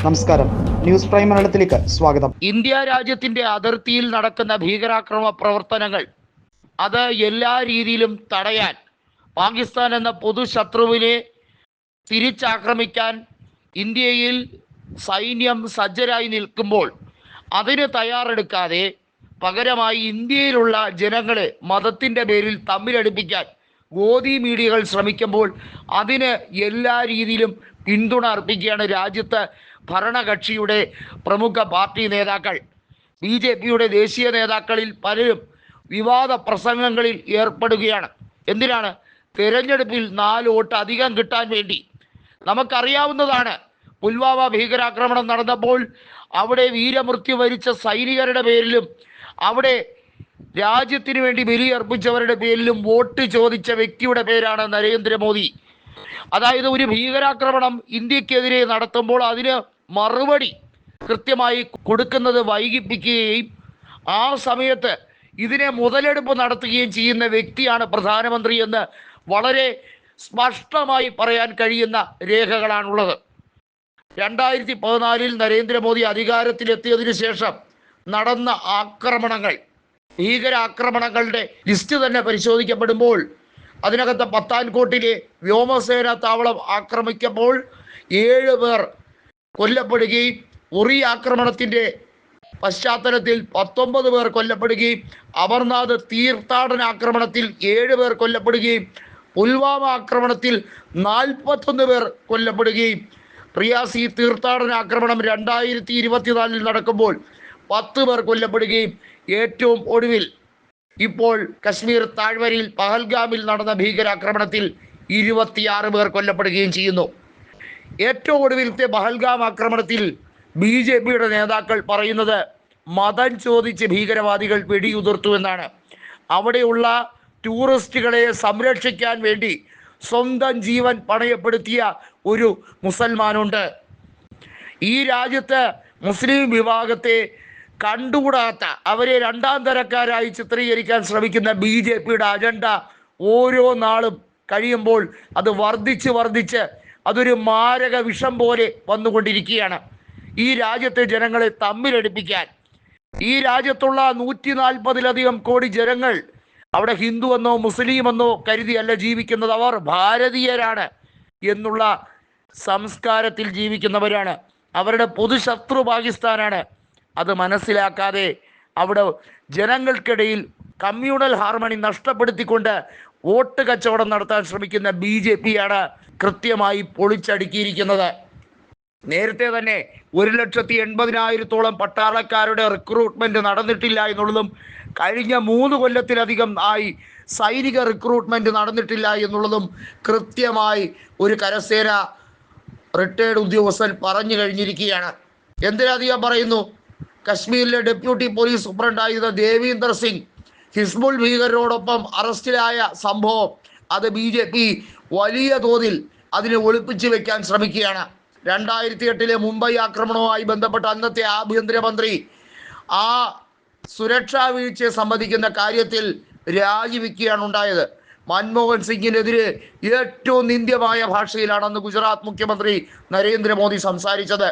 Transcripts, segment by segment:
നമസ്കാരം. News prime മലയാളത്തിലേക്ക് സ്വാഗതം. ഇന്ത്യ രാജ്യത്തിന്റെ അതിർത്തിയിൽ നടക്കുന്ന ഭീകരാക്രമ പ്രവർത്തനങ്ങൾ അത് എല്ലാ രീതിയിലും തടയാൻ പാകിസ്ഥാൻ എന്ന പൊതുശത്രുവിനെ തിരിച്ചാക്രമിക്കാൻ ഇന്ത്യയിൽ സൈന്യം സജ്ജരായി നിൽക്കുമ്പോൾ അതിന് തയ്യാറെടുക്കാതെ പകരമായി ഇന്ത്യയിലുള്ള ജനങ്ങളെ മതത്തിന്റെ പേരിൽ തമ്മിലടുപ്പിക്കാൻ ഗോദി മീഡിയകൾ ശ്രമിക്കുമ്പോൾ അതിന് എല്ലാ രീതിയിലും പിന്തുണ അർപ്പിക്കുകയാണ് രാജ്യത്ത് ഭരണകക്ഷിയുടെ പ്രമുഖ പാർട്ടി നേതാക്കൾ. ബി ജെ പിയുടെ ദേശീയ നേതാക്കളിൽ പലരും വിവാദ പ്രസംഗങ്ങളിൽ ഏർപ്പെടുകയാണ്. എന്തിനാണ്? തെരഞ്ഞെടുപ്പിൽ നാല് വോട്ട് അധികം കിട്ടാൻ വേണ്ടി. നമുക്കറിയാവുന്നതാണ് പുൽവാമ ഭീകരാക്രമണം നടന്നപ്പോൾ അവിടെ വീരമൃത്യു വരിച്ച സൈനികരുടെ പേരിലും അവിടെ രാജ്യത്തിന് വേണ്ടി ബലിയർപ്പിച്ചവരുടെ പേരിലും വോട്ട് ചോദിച്ച വ്യക്തിയുടെ പേരാണ് നരേന്ദ്രമോദി. അതായത് ഒരു ഭീകരാക്രമണം ഇന്ത്യക്കെതിരെ നടത്തുമ്പോൾ അതിന് മറുപടി കൃത്യമായി കൊടുക്കുന്നത് വൈകിപ്പിക്കുകയും ആ സമയത്ത് ഇതിനെ മുതലെടുപ്പ് നടത്തുകയും ചെയ്യുന്ന വ്യക്തിയാണ് പ്രധാനമന്ത്രി എന്ന് വളരെ സ്പഷ്ടമായി പറയാൻ കഴിയുന്ന രേഖകളാണുള്ളത്. രണ്ടായിരത്തി പതിനാലിൽ നരേന്ദ്രമോദി അധികാരത്തിലെത്തിയതിനു ശേഷം നടന്ന ആക്രമണങ്ങൾ ഭീകരാക്രമണങ്ങളുടെ ലിസ്റ്റ് തന്നെ പരിശോധിക്കപ്പെടുമ്പോൾ അതിനകത്ത് പത്താൻകോട്ടിലെ വ്യോമസേന താവളം ആക്രമിക്കുമ്പോൾ ഏഴ് പേർ കൊല്ലപ്പെടുകയും ഉറി ആക്രമണത്തിന്റെ പശ്ചാത്തലത്തിൽ പത്തൊമ്പത് പേർ കൊല്ലപ്പെടുകയും അമർനാഥ് തീർത്ഥാടന ആക്രമണത്തിൽ ഏഴ് പേർ കൊല്ലപ്പെടുകയും പുൽവാമ ആക്രമണത്തിൽ നാൽപ്പത്തൊന്ന് പേർ കൊല്ലപ്പെടുകയും. റിയാസി തീർത്ഥാടന ആക്രമണം രണ്ടായിരത്തി ഇരുപത്തിനാലിൽ നടക്കുമ്പോൾ പത്ത് പേർ കൊല്ലപ്പെടുകയും ഏറ്റവും ഒടുവിൽ ഇപ്പോൾ കശ്മീർ താഴ്വരയിൽ പഹൽഗാമിൽ നടന്ന ഭീകരാക്രമണത്തിൽ ഇരുപത്തിയാറ് പേർ കൊല്ലപ്പെടുകയും ചെയ്യുന്നു. ഏറ്റവും ഒടുവിലത്തെ പഹൽഗാം ആക്രമണത്തിൽ ബി ജെ പിയുടെ നേതാക്കൾ പറയുന്നത് മതം ചോദിച്ച് ഭീകരവാദികൾ വെടിയുതിർത്തു എന്നാണ്. അവിടെയുള്ള ടൂറിസ്റ്റുകളെ സംരക്ഷിക്കാൻ വേണ്ടി സ്വന്തം ജീവൻ പണയപ്പെടുത്തിയ ഒരു മുസൽമാനുണ്ട്. ഈ രാജ്യത്ത് മുസ്ലിം വിഭാഗത്തെ കണ്ടുകൂടാത്ത അവരെ രണ്ടാം തരക്കാരായി ചിത്രീകരിക്കാൻ ശ്രമിക്കുന്ന ബി ജെ പിയുടെ അജണ്ട ഓരോ നാളും കഴിയുമ്പോൾ അത് വർദ്ധിച്ച് വർദ്ധിച്ച് അതൊരു മാരക വിഷം പോലെ വന്നുകൊണ്ടിരിക്കുകയാണ്. ഈ രാജ്യത്തെ ജനങ്ങളെ തമ്മിലടിപ്പിക്കാൻ. ഈ രാജ്യത്തുള്ള നൂറ്റി നാൽപ്പതിലധികം കോടി ജനങ്ങൾ അവിടെ ഹിന്ദു എന്നോ മുസ്ലിം എന്നോ കരുതിയല്ല ജീവിക്കുന്നത്. അവർ ഭാരതീയരാണ് എന്നുള്ള സംസ്കാരത്തിൽ ജീവിക്കുന്നവരാണ്. അവരുടെ പൊതുശത്രു പാകിസ്ഥാനാണ്. അത് മനസ്സിലാക്കാതെ അവിടെ ജനങ്ങൾക്കിടയിൽ കമ്മ്യൂണൽ ഹാർമണി നഷ്ടപ്പെടുത്തിക്കൊണ്ട് വോട്ട് കച്ചവടം നടത്താൻ ശ്രമിക്കുന്ന ബി ജെ പിയാണ് കൃത്യമായി പൊളിച്ചടുക്കിയിരിക്കുന്നത്. നേരത്തെ തന്നെ ഒരു ലക്ഷത്തി എൺപതിനായിരത്തോളം പട്ടാളക്കാരുടെ റിക്രൂട്ട്മെന്റ് നടന്നിട്ടില്ല എന്നുള്ളതും കഴിഞ്ഞ മൂന്ന് കൊല്ലത്തിലധികം ആയി സൈനിക റിക്രൂട്ട്മെന്റ് നടന്നിട്ടില്ല എന്നുള്ളതും കൃത്യമായി ഒരു കരസേന റിട്ടയർഡ് ഉദ്യോഗസ്ഥൻ പറഞ്ഞു കഴിഞ്ഞിരിക്കുകയാണ്. എന്തിനധികം പറയുന്നു? കശ്മീരിലെ ഡെപ്യൂട്ടി പോലീസ് സൂപ്രണ്ടായിരുന്ന ദേവീന്ദർ സിംഗ് ഹിസ്ബുൾ ഭീകരരോടൊപ്പം അറസ്റ്റിലായ സംഭവം അത് ബി ജെ പി വലിയ തോതിൽ അതിനെ ഒളിപ്പിച്ചു വെക്കാൻ ശ്രമിക്കുകയാണ്. രണ്ടായിരത്തി എട്ടിലെ മുംബൈ ആക്രമണവുമായി ബന്ധപ്പെട്ട അന്നത്തെ ആഭ്യന്തരമന്ത്രി ആ സുരക്ഷാ വീഴ്ചയെ സംബന്ധിക്കുന്ന കാര്യത്തിൽ രാജിവെക്കുകയാണ് ഉണ്ടായത്. മൻമോഹൻ സിംഗിനെതിരെ ഏറ്റവും നിന്ദ്യമായ ഭാഷയിലാണ് അന്ന് ഗുജറാത്ത് മുഖ്യമന്ത്രി നരേന്ദ്രമോദി സംസാരിച്ചത്.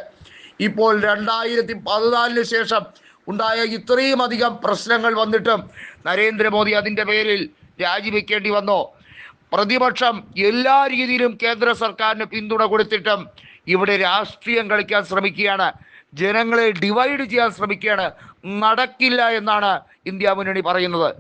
ഇപ്പോൾ രണ്ടായിരത്തി പതിനാലിന് ശേഷം ഉണ്ടായ ഇത്രയും അധികം പ്രശ്നങ്ങൾ വന്നിട്ടും നരേന്ദ്രമോദി അതിന്റെ പേരിൽ രാജിവെക്കേണ്ടി വന്നു. പ്രതിപക്ഷം എല്ലാ രീതിയിലും കേന്ദ്ര സർക്കാരിന് പിന്തുണ കൊടുത്തിട്ടും ഇവിടെ രാഷ്ട്രീയം കളിക്കാൻ ശ്രമിക്കുകയാണ്. ജനങ്ങളെ ഡിവൈഡ് ചെയ്യാൻ ശ്രമിക്കുകയാണ്. നടക്കില്ല എന്നാണ് ഇന്ത്യ മുന്നണി പറയുന്നത്.